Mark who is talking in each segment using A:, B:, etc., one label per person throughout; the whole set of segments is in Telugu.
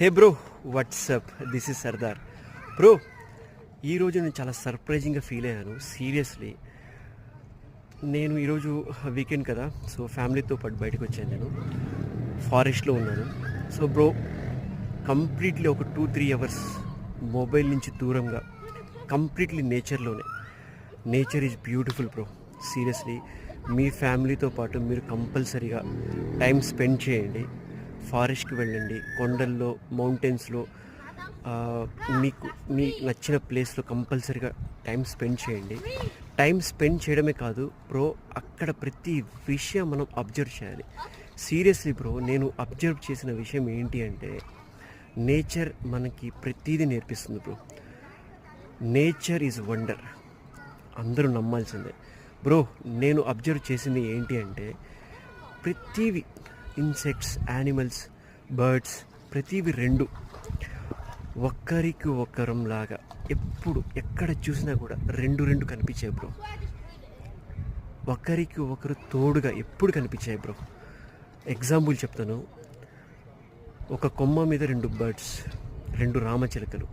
A: Hey bro what's up this is Sardar bro ఈరోజు నేను చాలా సర్ప్రైజింగ్గా ఫీల్ అయ్యాను. సీరియస్లీ నేను ఈరోజు వీకెండ్ కదా సో ఫ్యామిలీతో పాటు బయటకు వచ్చాను నేను. ఫారెస్ట్లో ఉన్నాను. సో బ్రో కంప్లీట్లీ ఒక టూ త్రీ అవర్స్ మొబైల్ నుంచి దూరంగా completely నేచర్లోనే nature is beautiful bro seriously మీ ఫ్యామిలీతో పాటు మీరు కంపల్సరీగా టైం స్పెండ్ చేయండి. ఫారెస్ట్కి వెళ్ళండి. కొండల్లో మౌంటైన్స్లో మీకు మీకు మీ నచ్చిన ప్లేస్లో కంపల్సరీగా టైం స్పెండ్ చేయండి. టైం స్పెండ్ చేయడమే కాదు బ్రో అక్కడ ప్రతి విషయం మనం అబ్జర్వ్ చేయాలి. సీరియస్లీ బ్రో నేను అబ్జర్వ్ చేసిన విషయం ఏంటి అంటే నేచర్ మనకి ప్రతిదీ నేర్పిస్తుంది బ్రో. Nature is wonder. అందరూ నమ్మాల్సిందే. బ్రో నేను అబ్జర్వ్ చేసింది ఏంటి అంటే ప్రతివి ఇన్సెక్ట్స్ యానిమల్స్ బర్డ్స్ ప్రతివి రెండు ఒక్కరికి ఒక్కరం లాగా ఎప్పుడు ఎక్కడ చూసినా కూడా రెండు రెండు కనిపించాయి బ్రో. ఒకరికి ఒకరు తోడుగా ఎప్పుడు కనిపించాయి బ్రో. ఎగ్జాంపుల్ చెప్తాను. ఒక కొమ్మ మీద రెండు బర్డ్స్ రెండు రామచిలకలు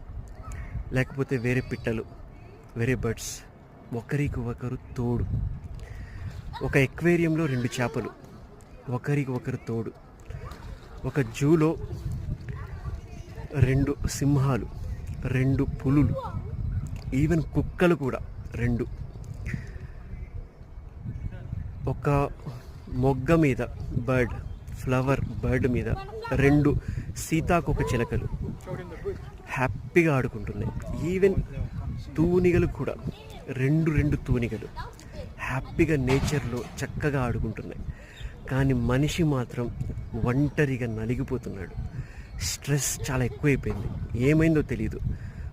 A: లేకపోతే వేరే పిట్టలు వేరే బర్డ్స్ ఒకరికి ఒకరు తోడు. ఒక ఎక్వేరియంలో రెండు చేపలు ఒకరికి ఒకరు తోడు. ఒక జూలో రెండు సింహాలు రెండు పులులు ఈవెన్ కుక్కలు కూడా రెండు. ఒక మొగ్గ మీద బర్డ్ ఫ్లవర్ బర్డ్ మీద రెండు సీతాకొక చిలకలు హ్యాపీగా ఆడుకుంటున్నాయి. ఈవెన్ తూనిగలు కూడా రెండు రెండు తూనిగలు హ్యాపీగా నేచర్లో చక్కగా ఆడుకుంటున్నాయి. కానీ మనిషి మాత్రం ఒంటరిగా నలిగిపోతున్నాడు. స్ట్రెస్ చాలా ఎక్కువైపోయింది. ఏమైందో తెలియదు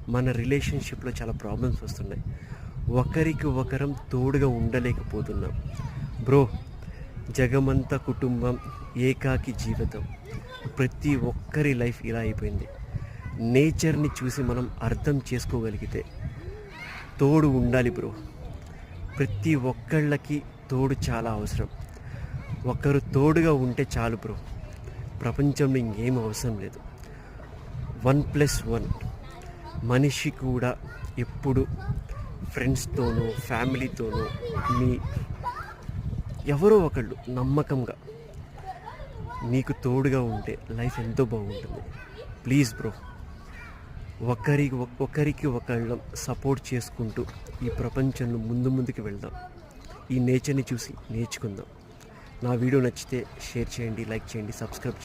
A: మన రిలేషన్షిప్లో చాలా ప్రాబ్లమ్స్ వస్తున్నాయి. ఒకరికి ఒకరం తోడుగా ఉండలేకపోతున్నాం. బ్రో జగమంత కుటుంబం ఏకాకి జీవితం. ప్రతి ఒక్కరి లైఫ్ ఇలా అయిపోయింది. నేచర్ని చూసి మనం అర్థం చేసుకోగలిగితే తోడు ఉండాలి బ్రో. ప్రతి ఒక్కళ్ళకి తోడు చాలా అవసరం. ఒకరు తోడుగా ఉంటే చాలు బ్రో. ప్రపంచంలో ఇంకేం అవసరం లేదు. One plus one. మనిషి కూడా ఎప్పుడు ఫ్రెండ్స్తోనో ఫ్యామిలీతోనో మీ ఎవరో ఒకళ్ళు నమ్మకంగా నీకు తోడుగా ఉంటే లైఫ్ ఎంతో బాగుంటుంది. Please bro. ఒకరికి ఒకరికి ఒకళ్ళం సపోర్ట్ చేసుకుంటూ ఈ ప్రపంచంలో ముందు ముందుకు వెళ్దాం. ఈ నేచర్ని చూసి నేర్చుకుందాం. నా వీడియో నచ్చితే షేర్ చేయండి లైక్ చేయండి సబ్స్క్రైబ్